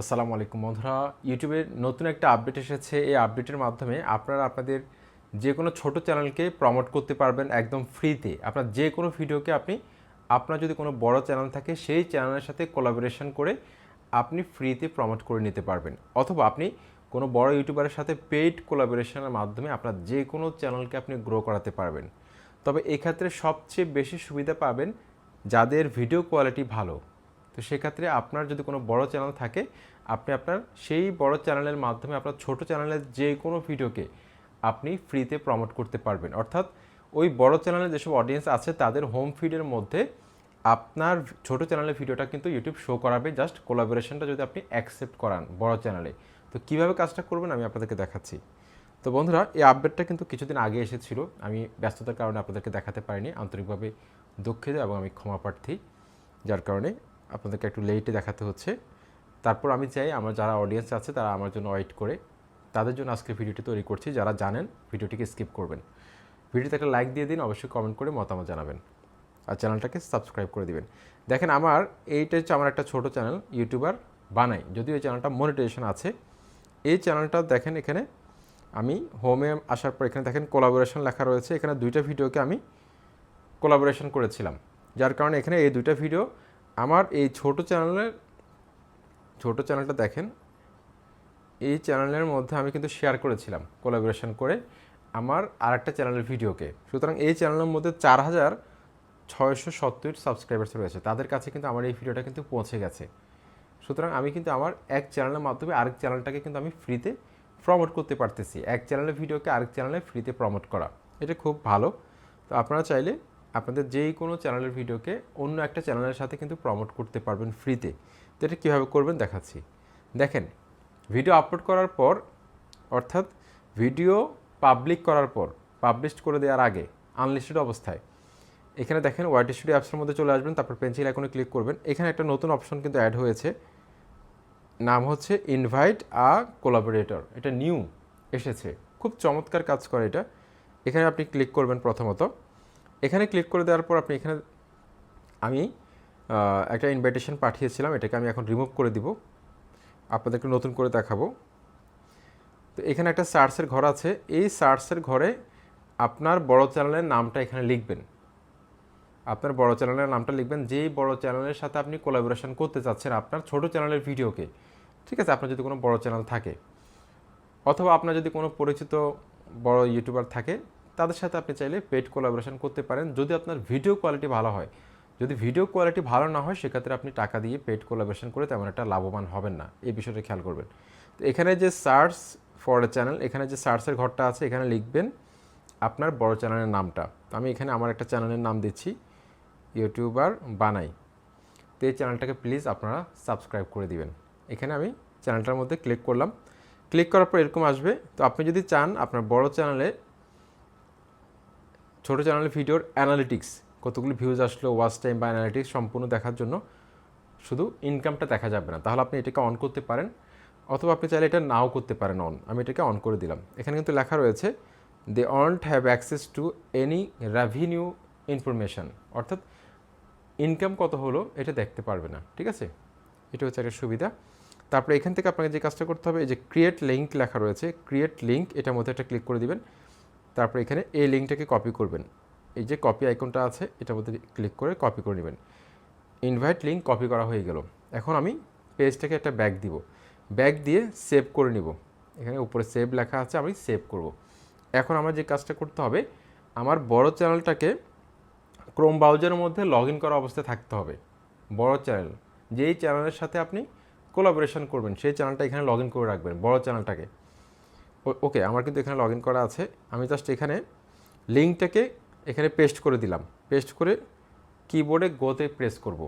আসসালামু আলাইকুম বন্ধুরা। ইউটিউবের নতুন একটা আপডেট এসেছে। এই আপডেটের মাধ্যমে আপনারা আপনাদের যে কোনো ছোট চ্যানেলকে প্রমোট করতে পারবেন একদম ফ্রিতে আপনার যে কোনো ভিডিওকে আপনি, আপনার যদি কোনো বড় চ্যানেল থাকে, সেই চ্যানেলের সাথে কোলাবোরেশন করে আপনি ফ্রিতে প্রমোট করে নিতে পারবেন। অথবা আপনি কোনো বড় ইউটিউবারের সাথে পেইড কোলাবোরেশনের মাধ্যমে আপনার যে কোনো চ্যানেলকে আপনি গ্রো করাতে পারবেন। তবে এক্ষেত্রে সবচেয়ে বেশি সুবিধা পাবেন যাদের ভিডিও কোয়ালিটি ভালো। তো সেক্ষেত্রে আপনার যদি কোনো বড় চ্যানেল থাকে, আপনি আপনার সেই বড় চ্যানেলের মাধ্যমে আপনার ছোট চ্যানেলের যে কোনো ভিডিওকে আপনি ফ্রিতে প্রমোট করতে পারবেন। অর্থাৎ ওই বড় চ্যানেলে যেসব অডিয়েন্স আছে, তাদের হোম ফিডের মধ্যে আপনার ছোট চ্যানেলের ভিডিওটা কিন্তু ইউটিউব শো করাবে। জাস্ট কোলাবোরেশনটা যদি আপনি অ্যাকসেপ্ট করান বড় চ্যানেলে। তো কীভাবে কাজটা করবেন আমি আপনাদেরকে দেখাচ্ছি। তো বন্ধুরা, এই আপডেটটা কিন্তু কিছুদিন আগে এসেছিল। আমি ব্যস্ততার কারণে আপনাদেরকে দেখাতে পারিনি। আন্তরিকভাবে দুঃখিত এবং আমি ক্ষমা প্রার্থী। যার কারণে আপনাদেরকে একটু লেটে দেখাতে হচ্ছে। তারপর আমি চাই আমার যারা অডিয়েন্স আছে, তারা আমার জন্য ওয়েট করে। তাদের জন্য আজকে ভিডিওটি তৈরি করছি। যারা জানেন ভিডিওটিকে স্কিপ করবেন। ভিডিওতে একটা লাইক দিয়ে দিন, অবশ্যই কমেন্ট করে মতামত জানাবেন। আর চ্যানেলটাকে সাবস্ক্রাইব করে দিবেন। দেখেন, আমার এইটা হচ্ছে আমার একটা ছোট চ্যানেল ইউটিউবার বানাই। যদিও এই চ্যানেলটা মনিটাইজেশন আছে। এই চ্যানেলটা দেখেন এখানে, আমি হোমে আসার পর এখানে দেখেন কোলাবোরেশন লেখা রয়েছে। এখানে দুইটা ভিডিওকে আমি কোলাবোরেশন করেছিলাম। যার কারণে এখানে এই দুইটা ভিডিও আমার এই ছোট চ্যানেলের, ছোট চ্যানেলটা দেখেন, এই চ্যানেলের মধ্যে আমি কিন্তু শেয়ার করেছিলাম কোলাবোরেশন করে আমার আরেকটা চ্যানেলের ভিডিওকে। সুতরাং এই চ্যানেলের মধ্যে চার হাজার ছয়শো সত্তর সাবস্ক্রাইবার্স রয়েছে। তাদের কাছে কিন্তু আমার এই ভিডিওটা কিন্তু পৌঁছে গেছে। সুতরাং আমি কিন্তু আমার এক চ্যানেলের মাধ্যমে আরেক চ্যানেলটাকে কিন্তু আমি ফ্রিতে প্রমোট করতে পারতেছি। এক চ্যানেলের ভিডিওকে আরেক চ্যানেলে ফ্রিতে প্রমোট করা। এটা খুব ভালো। তো আপনারা চাইলে আপনাদের যেই কোনো চ্যানেলের ভিডিওকে অন্য একটা চ্যানেলের সাথে কিন্তু প্রমোট করতে পারবেন ফ্রিতে তো এটা কীভাবে করবেন দেখাচ্ছি। দেখেন ভিডিও আপলোড করার পর, অর্থাৎ ভিডিও পাবলিক করার পর পাবলিশ করে দেওয়ার আগে আনলিস্টেড অবস্থায়, এখানে দেখেন ওয়াইটি স্টুডিও অ্যাপসের মধ্যে চলে আসবেন, তারপর পেন্সিল আইকনে ক্লিক করবেন। এখানে একটা নতুন অপশন কিন্তু অ্যাড হয়েছে। নাম হচ্ছে ইনভাইট আ কোলাবোরেটর এটা নিউ এসেছে। খুব চমৎকার কাজ করে এটা। এখানে আপনি ক্লিক করবেন প্রথমত। এখানে ক্লিক করে দেওয়ার পর আপনি এখানে, আমি একটা ইনভাইটেশন পাঠিয়েছিলাম, এটাকে আমি এখন রিমুভ করে দিব। আপনাদেরকে নতুন করে দেখাবো। তো এখানে একটা সার্চের ঘর আছে। এই সার্চের ঘরে আপনার বড় চ্যানেলের নামটা এখানে লিখবেন। আপনার বড় চ্যানেলের নামটা লিখবেন। যেই বড় চ্যানেলের সাথে আপনি কোলাবোরেশন করতে চাচ্ছেন আপনার ছোট চ্যানেলের ভিডিওকে ঠিক আছে? আপনার যদি কোনো বড় চ্যানেল থাকে। অথবা আপনার যদি কোনো পরিচিত বড় ইউটিউবার থাকে তাদের সাথে আপনি চাইলে পেড কোলাবোরেশন করতে পারেন। যদি আপনার ভিডিও কোয়ালিটি ভালো হয়। যদি ভিডিও কোয়ালিটি ভালো না হয়, সেক্ষেত্রে আপনি টাকা দিয়ে পেড কোলাবোরেশন করে তেমন একটা লাভবান হবেন না। এই বিষয়টা খেয়াল করবেন। তো এখানে যে সার্চ ফর চ্যানেল এখানে যে সার্চের ঘরটা আছে, এখানে লিখবেন আপনার বড় চ্যানেলের নামটা। তো আমি এখানে আমার একটা চ্যানেলের নাম দিচ্ছি ইউটিউবার বানাই। তো এই চ্যানেলটাকে প্লিজ আপনারা সাবস্ক্রাইব করে দিবেন। এখানে আমি চ্যানেলটার মধ্যে ক্লিক করলাম। ক্লিক করার পর এরকম আসবে। তো আপনি যদি চান আপনার বড় চ্যানেলে ছোটো চ্যানেলের ভিডিওর অ্যানালিটিক্স কতগুলো ভিউজ আসলো ওয়াচ টাইম বা অ্যানালিটিক্স সম্পূর্ণ দেখার জন্য শুধু ইনকামটা দেখা যাবে না। তাহলে আপনি এটাকে অন করতে পারেন, অথবা আপনি চাইলে এটা নাও করতে পারেন অন আমি এটাকে অন করে দিলাম। এখানে কিন্তু লেখা রয়েছে they won't have access to any revenue information অর্থাৎ ইনকাম কত হলো, এটা দেখতে পারবে না। ঠিক আছে? এটা হচ্ছে একটা সুবিধা। তারপরে এখান থেকে আপনাকে যে কাজটা করতে হবে, এই যে ক্রিয়েট লিঙ্ক লেখা রয়েছে ক্রিয়েট লিঙ্ক এটার মধ্যে একটা ক্লিক করে দিবেন। তারপরে এখানে এই লিঙ্কটাকে কপি করবেন। এই যে কপি আইকনটা আছে, এটার মধ্যে ক্লিক করে কপি করে নেবেন। ইনভাইট লিঙ্ক কপি করা হয়ে গেল। এখন আমি পেজটাকে একটা ব্যাগ দিব। ব্যাগ দিয়ে সেভ করে নিব। এখানে উপরে সেভ লেখা আছে, আমি সেভ করব। এখন আমার যে কাজটা করতে হবে, আমার বড় চ্যানেলটাকে ক্রোম ব্রাউজারের মধ্যে লগ ইন করা অবস্থায় থাকতে হবে। বড় চ্যানেল। যেই চ্যানেলের সাথে আপনি কোলাবোরেশন করবেন, সেই চ্যানেলটা এখানে লগ ইন করে রাখবেন, বড় চ্যানেলটাকে। ওকে, আমার কিন্তু এখানে লগ করা আছে। আমি জাস্ট এখানে লিঙ্কটাকে এখানে পেস্ট করে দিলাম। পেস্ট করে কিবোর্ডে গোতে প্রেস করব।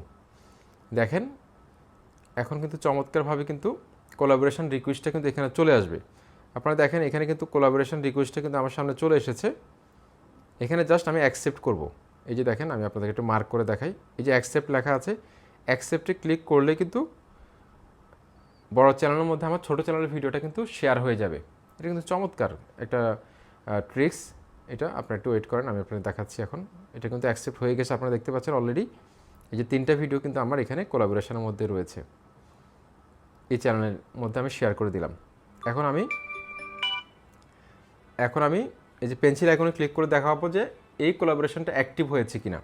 দেখেন, এখন কিন্তু চমৎকারভাবে কিন্তু কোলাবোরেশন রিকোয়েস্টটা কিন্তু এখানে চলে আসবে। আপনারা দেখেন, এখানে কিন্তু কোলাবোরেশন রিকোয়েস্টটা কিন্তু আমার সামনে চলে এসেছে। এখানে জাস্ট আমি অ্যাকসেপ্ট করব। এই যে দেখেন, আমি আপনাদেরকে একটু মার্ক করে দেখাই। এই যে অ্যাকসেপ্ট লেখা আছে অ্যাকসেপ্টে ক্লিক করলে কিন্তু বড় চ্যানেলের মধ্যে, আমার ছোটো চ্যানেলের ভিডিওটা কিন্তু শেয়ার হয়ে যাবে। এটা কিন্তু চমৎকার। একটা ট্রিক্স এটা আপনারা একটু ওয়েট করেন, আমি আপনাকে দেখাচ্ছি এখন। এটা কিন্তু অ্যাকসেপ্ট হয়ে গেছে, আপনারা দেখতে পাচ্ছেন অলরেডি এই যে তিনটা ভিডিও কিন্তু আমার এখানে কোলাবোরেশনের মধ্যে রয়েছে। এই চ্যানেলের মধ্যে আমি শেয়ার করে দিলাম। এখন আমি এখন আমি এই যে পেন্সিল আইকনে ক্লিক করে দেখাবো যে এই কোলাবোরেশনটা অ্যাক্টিভ হয়েছে কিনা।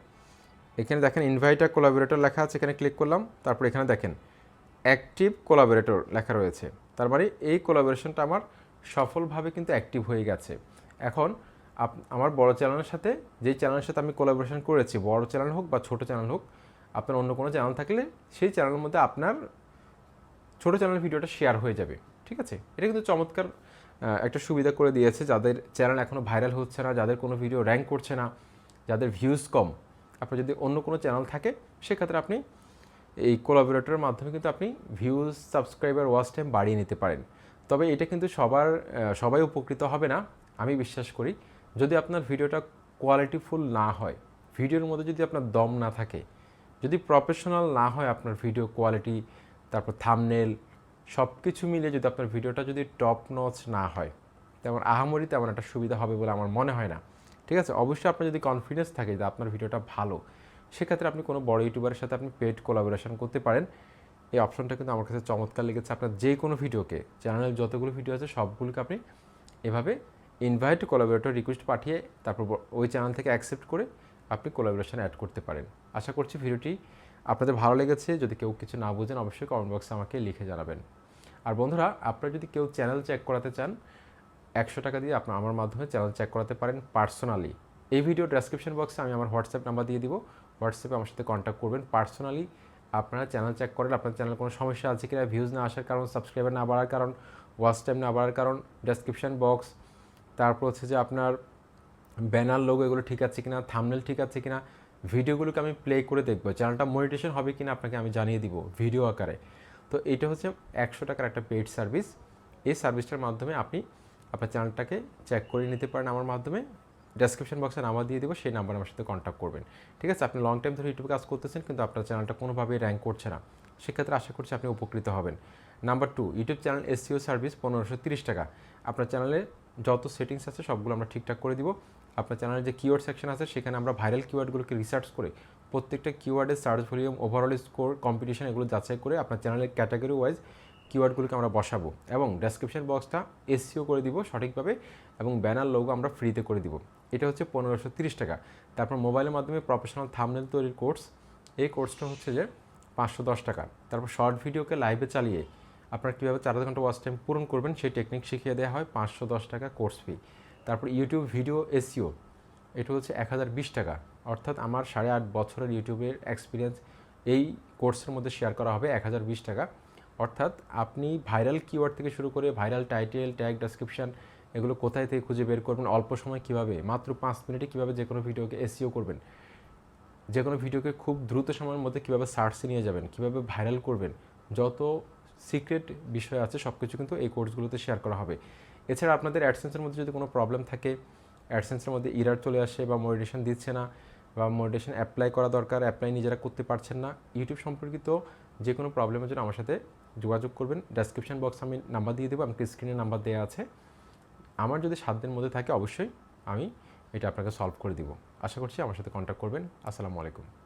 এখানে দেখেন ইনভাইটার কোলাবোরেটর লেখা আছে, এখানে ক্লিক করলাম। তারপর এখানে দেখেন অ্যাক্টিভ কোলাবোরেটর লেখা রয়েছে। তার মানে এই কোলাবোরেশনটা আমার সফলভাবে কিন্তু অ্যাক্টিভ হয়ে গেছে। এখন আমার বড় চ্যানেলের সাথে যেই চ্যানেলের সাথে আমি কোলাবোরেশন করেছি, বড় চ্যানেল হোক বা ছোট চ্যানেল হোক, আপনার অন্য কোনো চ্যানেল থাকলে সেই চ্যানেলের মধ্যে আপনার ছোটো চ্যানেল ভিডিওটা শেয়ার হয়ে যাবে, ঠিক আছে? এটা কিন্তু চমৎকার একটা সুবিধা করে দিয়েছে যাদের চ্যানেল এখনও ভাইরাল হচ্ছে না, যাদের কোনো ভিডিও র্যাঙ্ক করছে না, যাদের ভিউজ কম। আপনার যদি অন্য কোনো চ্যানেল থাকে, সেক্ষেত্রে আপনি এই কোলাবোরেটরের মাধ্যমে কিন্তু আপনি ভিউজ সাবস্ক্রাইবার ওয়াচ টাইম বাড়িয়ে নিতে পারেন। তবে এটা কিন্তু সবার সবাই উপকৃত হবে না, আমি বিশ্বাস করি। যদি আপনার ভিডিওটা কোয়ালিটিফুল না হয়, ভিডিওর মধ্যে যদি আপনার দম না থাকে, যদি প্রফেশনাল না হয় আপনার ভিডিও কোয়ালিটি তারপর থামনেল সব কিছু মিলে যদি আপনার ভিডিওটা যদি টপ নচ না হয়, তেমন আহামরি তেমন একটা সুবিধা হবে বলে আমার মনে হয় না। ঠিক আছে? অবশ্যই আপনার যদি কনফিডেন্স থাকে যে আপনার ভিডিওটা ভালো, সেক্ষেত্রে আপনি কোনো বড় ইউটিউবারের সাথে আপনি পেড কোলাবোরেশন করতে পারেন। এই অপশনটা কিন্তু আমার কাছে চমৎকার লেগেছে। আপনার যে কোনো ভিডিওকে চ্যানেলের যতগুলো ভিডিও আছে, সবগুলোকে আপনি এভাবে ইনভাইট কোলাবোরেটর রিকোয়েস্ট পাঠিয়ে তারপর ওই চ্যানেল থেকে অ্যাকসেপ্ট করে আপনি কোলাবোরেশন অ্যাড করতে পারেন। আশা করছি ভিডিওটি আপনাদের ভালো লেগেছে। যদি কেউ কিছু না বুঝেন, অবশ্যই কমেন্ট বক্সে আমাকে লিখে জানাবেন। আর বন্ধুরা, আপনারা যদি কেউ চ্যানেল চেক করাতে চান, একশো টাকা দিয়ে আপনার আমার মাধ্যমে চ্যানেল চেক করাতে পারেন পার্সোনালি এই ভিডিও ডেসক্রিপশন বক্সে আমি আমার হোয়াটসঅ্যাপ নাম্বার দিয়ে দিব। হোয়াটসঅ্যাপে আমার সাথে কন্ট্যাক্ট করবেন পার্সোনালি আপনারা চ্যানেল চেক করেন আপনার চ্যানেল কোনো সমস্যা আছে কিনা ভিউজ না আসার কারণ সাবস্ক্রাইবার না বাড়ার কারণ ওয়াচ টাইম না বাড়ার কারণ ডেসক্রিপশন বক্স তারপর হচ্ছে যে আপনার ব্যানার লোগো এগুলো ঠিক আছে কিনা থামনেল ঠিক আছে কিনা ভিডিওগুলোকে আমি প্লে করে দেখব। চ্যানেলটা মনিটেশন হবে কিনা আপনাকে আমি জানিয়ে দিব ভিডিও আকারে। তো এটা হচ্ছে একশো টাকার একটা পেড সার্ভিস এই সার্ভিসটার মাধ্যমে আপনি আপনার চ্যানেলটাকে চেক করে নিতে পারেন আমার মাধ্যমে। ডেসক্রিপশন বক্সে নাম্বার দিয়ে দিব, সেই নাম্বার আমার সাথে কন্ট্যাক্ট করবেন। ঠিক আছে? আপনি লং টাইম ধরে ইউটিউবে কাজ করতেছেন, কিন্তু আপনার চ্যানেলটা কোনোভাবেই র্যাঙ্ক করছে না। সেক্ষেত্রে আশা করছি আপনি উপকৃত হবেন। Number two YouTube channel SEO service পনেরোশো তিরিশ টাকা। আপনার চ্যানেলে যত সেটিংস আছে, সবগুলো আমরা ঠিকঠাক করে দিব। আপনার চ্যানেলে যে কিওয়ার্ড সেকশন আছে, সেখানে আমরা ভাইরাল কিওয়ার্ডগুলোকে রিসার্চ করে, প্রত্যেকটা কিওয়ার্ডের search volume overall score competition এগুলো যাচাই করে আপনার চ্যানেলের ক্যাটাগরি ওয়াইজ কিওয়ার্ডগুলোকে আমরা বসাবো এবং ডেসক্রিপশন বক্সটা এসিও করে দিব সঠিকভাবে এবং ব্যানার লোগো আমরা ফ্রিতে করে দিব। এটা হচ্ছে পনেরোশো টাকা। তারপর মোবাইলের মাধ্যমে প্রফেশনাল থামনেল তৈরির কোর্স এই কোর্সটা হচ্ছে যে পাঁচশো দশ টাকা। তারপর শর্ট ভিডিওকে লাইভে চালিয়ে আপনারা কীভাবে চার ঘণ্টা ওয়াচ টাইম পূরণ করবেন সেই টেকনিক শিখিয়ে দেওয়া হয় পাঁচশো দশ টাকা কোর্স ফি তারপর ইউটিউব ভিডিও এসিও এটা হচ্ছে এক হাজার বিশ টাকা। অর্থাৎ আমার সাড়ে আট বছরের ইউটিউবের এক্সপিরিয়েন্স এই কোর্সের মধ্যে শেয়ার করা হবে এক হাজার বিশ টাকা। অর্থাৎ আপনি ভাইরাল কিওয়ার্ড থেকে শুরু করে ভাইরাল টাইটেল ট্যাগ ডেসক্রিপশন এগুলো কোথায় থেকে খুঁজে বের করবেন, অল্প সময় কীভাবে, মাত্র পাঁচ মিনিটে কীভাবে যে কোনো ভিডিওকে এসিও করবেন, যে কোনো ভিডিওকে খুব দ্রুত সময়ের মধ্যে কীভাবে সার্চে নিয়ে যাবেন, কীভাবে ভাইরাল করবেন, যত সিক্রেট বিষয় আছে সব কিছু কিন্তু এই কোর্সগুলোতে শেয়ার করা হবে। এছাড়া আপনাদের অ্যাডসেন্সের মধ্যে যদি কোনো প্রবলেম থাকে অ্যাডসেন্সের মধ্যে ইরার চলে আসে বা মোডিটেশন দিচ্ছে না বা মোডিটেশন অ্যাপ্লাই করা দরকার অ্যাপ্লাই নিজেরা করতে পারছেন না ইউটিউব সম্পর্কিত যে কোনো প্রবলেমের জন্য আমার সাথে যোগাযোগ করবেন। ডেসক্রিপশন বক্স আমি নাম্বার দিয়ে দেবো, আমাকে স্ক্রিনে নাম্বার দেওয়া আছে। আমার যদি সাত দিনের মধ্যে থাকে, অবশ্যই আমি এটা আপনাকে সলভ করে দিব। আশা করছি আমার সাথে কন্ট্যাক্ট করবেন। আসসালামু আলাইকুম।